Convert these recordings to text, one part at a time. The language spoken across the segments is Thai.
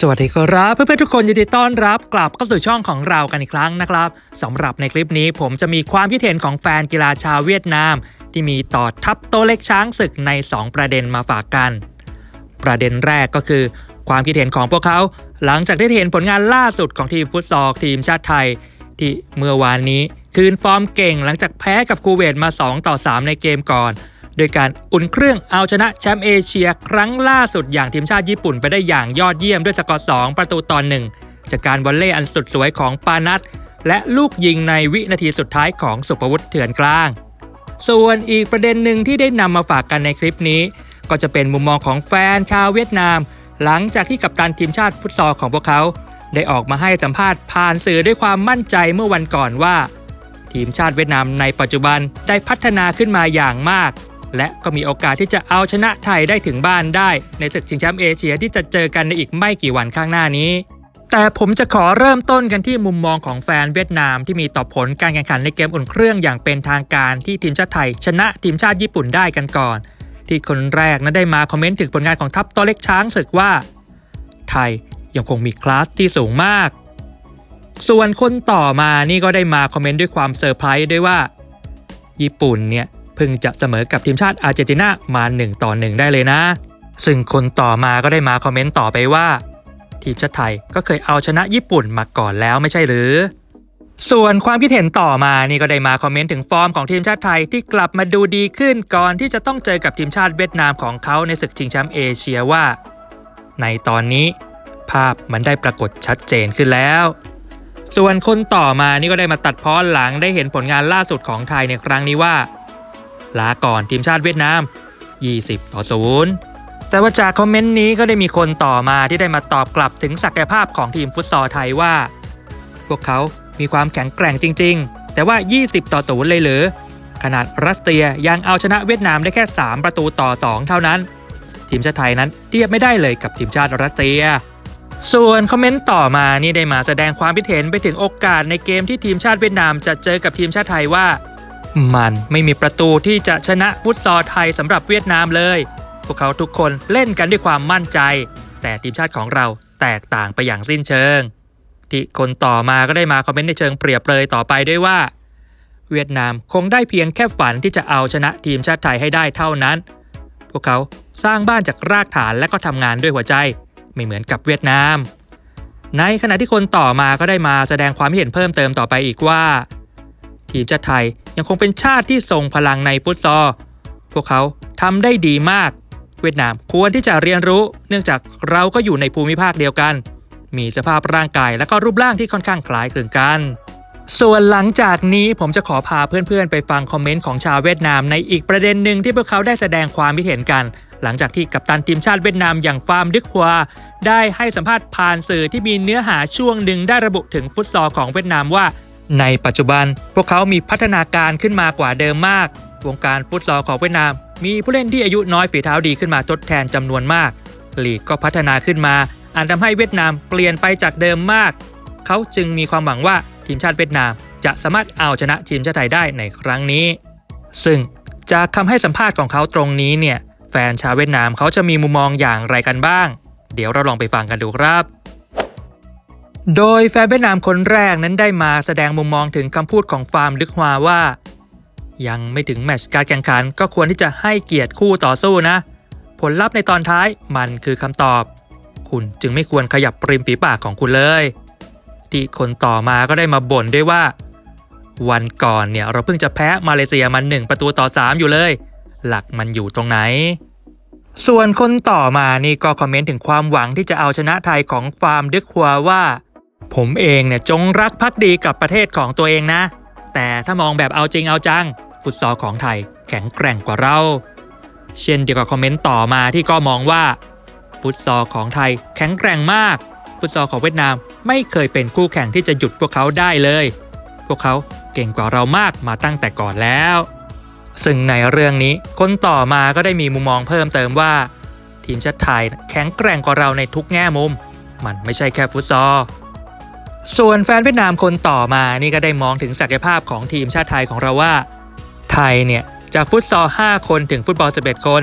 สวัสดีครับเพื่อนๆทุกคนยินดีต้อนรับกลับเข้าสู่ช่องของเรากันอีกครั้งนะครับสำหรับในคลิปนี้ผมจะมีความคิดเห็นของแฟนกีฬาชาวเวียดนาม ที่มีต่อทัพโตเล็กช้างศึกใน 2 ประเด็นมาฝากกัน ประเด็นแรกก็คือ ความคิดเห็นของพวกเขา หลังจากได้เห็นผลงานล่าสุดของทีมฟุตซอลทีมชาติไทย ที่เมื่อวานนี้คืนฟอร์มเก่งหลังจากแพ้กับคูเวตมา 2 ต่อ 3 ในเกมก่อน โดยการอุ่นเครื่องเอาชนะแชมป์เอเชียครั้งล่าสุดอย่างทีมชาติญี่ปุ่นไปได้อย่างยอดเยี่ยมด้วยสกอร์ 2 ประตูต่อหนึ่งจากการวอลเล่อันสุดสวยของปานัทและลูกยิงในวินาทีสุดท้ายของสุภวุฒิเถื่อนกลาง ส่วนอีกประเด็นหนึ่งที่ได้นำมาฝากกันในคลิปนี้ ก็จะเป็นมุมมองของแฟนชาวเวียดนาม หลังจากที่กัปตันทีมชาติฟุตซอลของพวกเขา ได้ออกมาให้สัมภาษณ์ผ่านสื่อด้วยความมั่นใจเมื่อวันก่อนว่า ทีมชาติเวียดนามในปัจจุบันได้พัฒนาขึ้นมาอย่างมาก และก็มีโอกาสที่จะเอาชนะไทยได้ถึงบ้านได้ ในศึกชิงแชมป์เอเชียที่จะเจอกันในอีกไม่กี่วันข้างหน้านี้ แต่ผมจะขอเริ่มต้นกันที่มุมมองของแฟนเวียดนามที่มีต่อผลการแข่งขันในเกมอุ่นเครื่องอย่างเป็นทางการที่ทีมชาติไทย ชนะทีมชาติญี่ปุ่นได้กันก่อน ที่คนแรกนั้นได้มาคอมเมนต์ถึงผลงานของทัพตัวเล็กช้างศึกว่า ไทยยังคงมีคลาสที่สูงมาก ส่วนคนต่อมานี่ก็ได้มาคอมเมนต์ด้วยความเซอร์ไพรส์ด้วยว่า ญี่ปุ่นเนี่ย เพิ่งจะเสมอกับทีมชาติอาร์เจนตินามา 1 ต่อ 1 ได้เลยนะ ซึ่งคนต่อมาก็ได้มาคอมเมนต์ต่อไปว่า ทีมชาติไทยก็เคยเอาชนะญี่ปุ่นมาก่อนแล้วไม่ใช่หรือ ส่วนความคิดเห็นต่อมานี่ก็ได้มาคอมเมนต์ถึงฟอร์มของทีมชาติไทยที่กลับมาดูดีขึ้นก่อนที่จะต้องเจอกับทีมชาติเวียดนามของเขาในศึกชิงแชมป์เอเชียว่า ในตอนนี้ ภาพมันได้ปรากฏชัดเจนขึ้นแล้วส่วนคนต่อมานี่ก็ได้มาตัดพ้อหลังได้เห็นผลงานล่าสุดของไทยในครั้งนี้ว่า ลาก่อนทีมชาติเวียดนาม 20 ต่อ 0 แต่ว่าจากคอมเมนต์นี้ก็ได้มีคนต่อมาที่ได้มาตอบกลับถึงศักยภาพของทีมฟุตซอลไทยว่า พวกเขามีความแข็งแกร่งจริง ๆ แต่ว่า 20 ต่อ 0 เลยหรือ ขนาดรัสเซียยังเอาชนะเวียดนามได้แค่ 3 ประตูต่อ 2 เท่านั้น ทีมชาติไทยนั้นเทียบไม่ได้เลยกับทีมชาติรัสเซียส่วนคอมเมนต์ต่อมานี่ได้มาแสดงความคิดเห็นไปถึงโอกาสในเกมที่ทีมชาติเวียดนามจะเจอกับทีมชาติไทยว่า มันไม่มีประตูที่จะชนะฟุตซอลไทยสำหรับเวียดนามเลย พวกเขาทุกคนเล่นกันด้วยความมั่นใจ แต่ทีมชาติของเราแตกต่างไปอย่างสิ้นเชิง ที่คนต่อมาก็ได้มาคอมเมนต์ในเชิงเปรียบเลยต่อไปด้วยว่า เวียดนามคงได้เพียงแค่ฝันที่จะเอาชนะทีมชาติไทยให้ได้เท่านั้น พวกเขาสร้างบ้านจากรากฐานและก็ทำงานด้วยหัวใจ ไม่เหมือนกับเวียดนาม ในขณะที่คนต่อมาก็ได้มาแสดงความเห็นเพิ่มเติมต่อไปอีกว่า ทีมชาติไทยยังคงเป็นชาติที่ทรงพลังในฟุตซอล พวกเขาทำได้ดีมาก เวียดนามควรที่จะเรียนรู้ เนื่องจากเราก็อยู่ในภูมิภาคเดียวกัน มีสภาพร่างกายและก็รูปร่างที่ค่อนข้างคล้ายคลึงกัน ส่วนหลังจากนี้ผมจะขอพาเพื่อนๆ ไปฟังคอมเมนต์ของชาวเวียดนามในอีกประเด็นหนึ่งที่พวกเขาได้แสดงความคิดเห็นกัน หลังจากที่กัปตันทีมชาติเวียดนามอย่างฟาร์มดึกฮัวได้ให้สัมภาษณ์ผ่านสื่อที่มีเนื้อหาช่วงหนึ่งได้ระบุถึงฟุตซอลของเวียดนามว่า ในปัจจุบันพวกเขามีพัฒนาการขึ้นมากว่าเดิมมาก วงการฟุตซอลของเวียดนาม มีผู้เล่นที่อายุน้อยฝีเท้าดีขึ้นมาทดแทนจำนวนมาก ลีกก็พัฒนาขึ้นมาอันทำให้เวียดนามเปลี่ยนไปจากเดิมมาก เขาจึงมีความหวังว่าทีมชาติเวียดนาม จะสามารถเอาชนะทีมชาติไทยได้ในครั้งนี้ ซึ่งจากคำให้สัมภาษณ์ของเขาตรงนี้เนี่ย แฟนชาวเวียดนามเขาจะมีมุมมองอย่างไรกันบ้าง เดี๋ยวเราลองไปฟังกันดูครับ โดยแฟนเวียดนามคนแรกนั้นได้มาแสดงมุมมองถึงคำพูดของฟาร์มลึกฮวาว่า ยังไม่ถึงแมตช์การแข่งขันก็ควรที่จะให้เกียรติคู่ต่อสู้นะ ผลลัพธ์ในตอนท้ายมันคือคำตอบ คุณจึงไม่ควรขยับปริมฝีปากของคุณเลย ที่คนต่อมาก็ได้มาบ่นด้วยว่า วันก่อนเนี่ยเราเพิ่งจะแพ้มาเลเซียมาหนึ่งประตูต่อ3อยู่เลย หลักมันอยู่ตรงไหนส่วนคนต่อมานี่ก็คอมเมนต์ถึงความหวังที่จะเอาชนะไทยของฟาร์มดึกฮัวว่า ผมเองเนี่ยจงรักภักดีกับประเทศของตัวเองนะ แต่ถ้ามองแบบเอาจริงเอาจัง ฟุตซอลของไทยแข็งแกร่งกว่าเรา เช่นเดียวกับคอมเมนต์ต่อมาที่ก็มองว่า ฟุตซอลของไทยแข็งแกร่งมาก ฟุตซอลของเวียดนามไม่เคยเป็นคู่แข่งที่จะหยุดพวกเขาได้เลย พวกเขาเก่งกว่าเรามากมาตั้งแต่ก่อนแล้ว ซึ่งในเรื่องนี้คนต่อมาก็ได้มีมุมมองเพิ่มเติมว่า ทีมชาติไทยแข็งแกร่งกว่าเราในทุกแง่มุม มันไม่ใช่แค่ฟุตซอล ส่วนแฟนเวียดนามคนต่อมานี่ก็ได้มองถึงศักยภาพของทีมชาติไทยของเราว่า ไทยเนี่ยจากฟุตซอล 5 คนถึงฟุตบอล 11 คน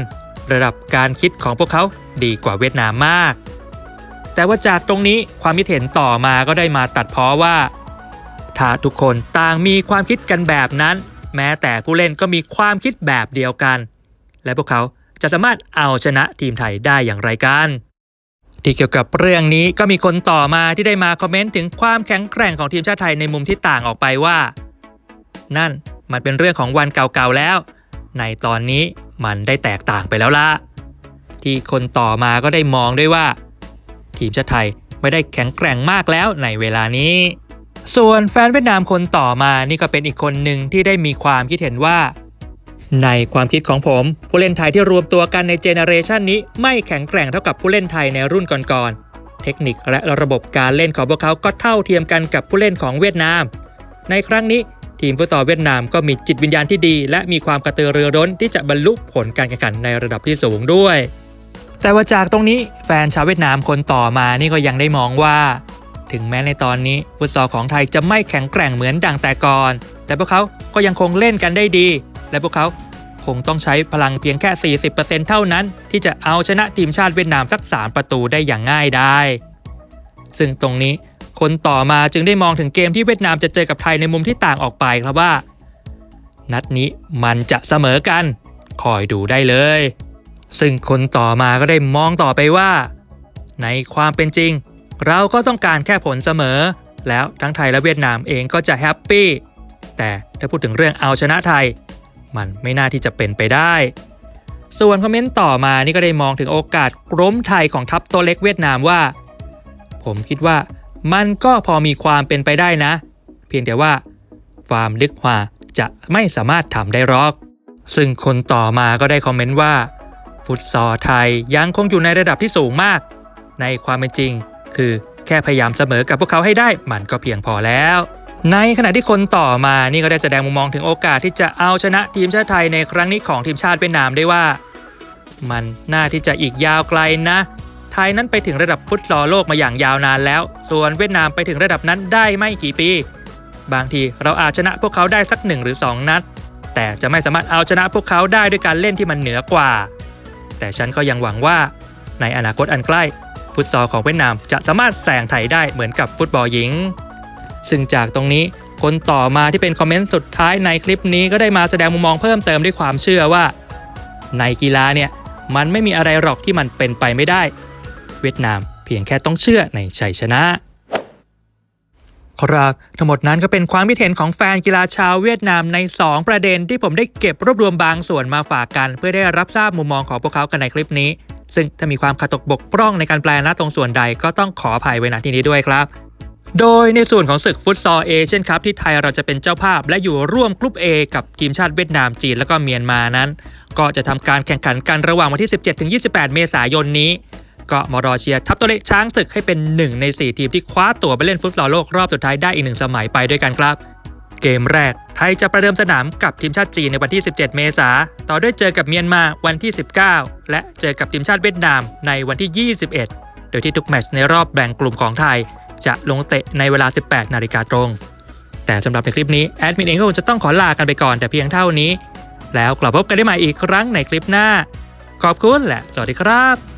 ระดับการคิดของพวกเขาดีกว่าเวียดนามมาก แต่ว่าจากตรงนี้ความคิดเห็นต่อมาก็ได้มาตัดพ้อว่า ถ้าทุกคนต่างมีความคิดกันแบบนั้น แม้แต่ผู้เล่นก็มีความคิดแบบเดียวกัน และพวกเขาจะสามารถเอาชนะทีมไทยได้อย่างไรกัน ที่เกี่ยวกับเรื่องนี้ก็มีคนต่อมาที่ได้มาคอมเมนต์ถึงความแข็งแกร่งของทีมชาติไทยในมุมที่ต่างออกไปว่า นั่นมันเป็นเรื่องของวันเก่าๆแล้ว ในตอนนี้มันได้แตกต่างไปแล้วละที่คนต่อมาก็ได้มองด้วยว่า ทีมชาติไทยไม่ได้แข็งแกร่งมากแล้วในเวลานี้ ส่วนแฟนเวียดนามคนต่อมานี่ก็เป็นอีกคนหนึ่งที่ได้มีความคิดเห็นว่า ในความคิดของผมผู้เล่นไทยที่รวมตัวกันในเจเนเรชันนี้ไม่แข็งแกร่งเท่ากับผู้เล่นไทยในรุ่นก่อนๆ เทคนิคและระบบการเล่นของพวกเขาก็เท่าเทียมกันกับผู้เล่นของเวียดนาม ในครั้งนี้ทีมฟุตซอลเวียดนามก็มีจิตวิญญาณที่ดี และมีความกระตือรือร้นที่จะบรรลุผลการแข่งขันในระดับที่สูงด้วย แต่ว่าจากตรงนี้แฟนชาวเวียดนามคนต่อมานี่ก็ยังได้มองว่า ถึงแม้ในตอนนี้ฟุตซอลของไทยจะไม่แข็งแกร่งเหมือนดังแต่ก่อน แต่พวกเขาก็ยังคงเล่นกันได้ดี และพวกเขาคงต้องใช้พลังเพียงแค่ 40%เท่านั้น ที่จะเอาชนะทีมชาติเวียดนามสัก 3 ประตูได้อย่างง่ายได้ ซึ่งตรงนี้คนต่อมาจึงได้มองถึงเกมที่เวียดนามจะเจอกับไทยในมุมที่ต่างออกไปครับว่า นัดนี้มันจะเสมอกัน คอยดูได้เลย ซึ่งคนต่อมาก็ได้มองต่อไปว่า ในความเป็นจริง เราก็ต้องการแค่ผลเสมอ แล้วทั้งไทยและเวียดนามเองก็จะแฮปปี้แต่ถ้าพูดถึงเรื่องเอาชนะไทย มันไม่น่าที่จะเป็นไปได้ ส่วนคอมเมนต์ต่อมานี่ก็ได้มองถึงโอกาสกล้มไทยของทัพตัวเล็กเวียดนามว่า ผมคิดว่ามันก็พอมีความเป็นไปได้นะ เพียงแต่ว่าฟาร์มลึกกว่าจะไม่สามารถทำได้หรอก ซึ่งคนต่อมาก็ได้คอมเมนต์ว่า ฟุตซอลไทยยังคงอยู่ในระดับที่สูงมาก ในความเป็นจริง คือแค่พยายามเสมอกับพวกเขาให้ได้มันก็เพียงพอแล้ว ในขณะที่คนต่อมานี่ก็ได้แสดงมุมมองถึงโอกาสที่จะเอาชนะทีมชาติไทยในครั้งนี้ของทีมชาติเวียดนามได้ว่า มันน่าที่จะอีกยาวไกลนะ ไทยนั้นไปถึงระดับฟุตซอลโลกมาอย่างยาวนานแล้ว ส่วนเวียดนามไปถึงระดับนั้นได้ไม่กี่ปี บางทีเราอาจชนะพวกเขาได้สักหนึ่งหรือ 2 นัด แต่จะไม่สามารถเอาชนะพวกเขาได้ด้วยการเล่นที่มันเหนือกว่า แต่ฉันก็ยังหวังว่า ในอนาคตอันใกล้ ฟุตซอลของเวียดนามจะสามารถแซงไทยได้เหมือนกับฟุตบอลหญิง ซึ่งจากตรงนี้คนต่อมาที่เป็นคอมเมนต์สุดท้ายในคลิปนี้ก็ได้มาแสดงมุมมองเพิ่มเติมด้วยความเชื่อว่า ในกีฬาเนี่ยมันไม่มีอะไรหรอกที่มันเป็นไปไม่ได้ เวียดนามเพียงแค่ต้องเชื่อในชัยชนะ ครับทั้งหมดนั้นก็เป็นความคิดเห็นของแฟนกีฬาชาวเวียดนามใน 2 ประเด็นที่ผมได้เก็บรวบรวมบางส่วนมาฝากกัน เพื่อได้รับทราบมุมมองของพวกเขากันในคลิปนี้ ซึ่งถ้ามีความขาดตกบกพร่องในการแปลนะตรงส่วนใดก็ต้องขออภัยไว้ณที่นี้ด้วยครับ โดยในส่วนของศึกฟุตซอลเอเชียนคัพที่ไทยเราจะเป็นเจ้าภาพ และอยู่ร่วมกลุ่ม A กับทีมชาติเวียดนามจีนและก็เมียนมานั้น ก็จะทำการแข่งขันกันระหว่างวันที่ 17-28 เมษายนนี้ ก็มารอเชียร์ทัพตัวเล็กช้างศึกให้เป็นหนึ่งใน 4 ทีมที่คว้าตั๋วไปเล่นฟุตซอลโลกรอบสุดท้ายได้อีกหนึ่งสมัยไปด้วยกันครับ เกมแรกไทยจะประเดิมสนามกับทีมชาติจีนในวันที่ 17 เมษาต่อด้วยเจอกับเมียนมาวันที่ 19 และเจอกับทีมชาติเวียดนามในวันที่ 21 โดยที่ทุกแมตช์ในรอบแบ่งกลุ่มของไทย จะลงเตะในเวลา 18 นาฬิกาตรง แต่สำหรับในคลิปนี้แอดมินเองก็คงจะต้องขอลากันไปก่อนแต่เพียงเท่านี้ แล้วกลับพบกันได้ใหม่อีกครั้งในคลิปหน้า ขอบคุณและสวัสดีครับ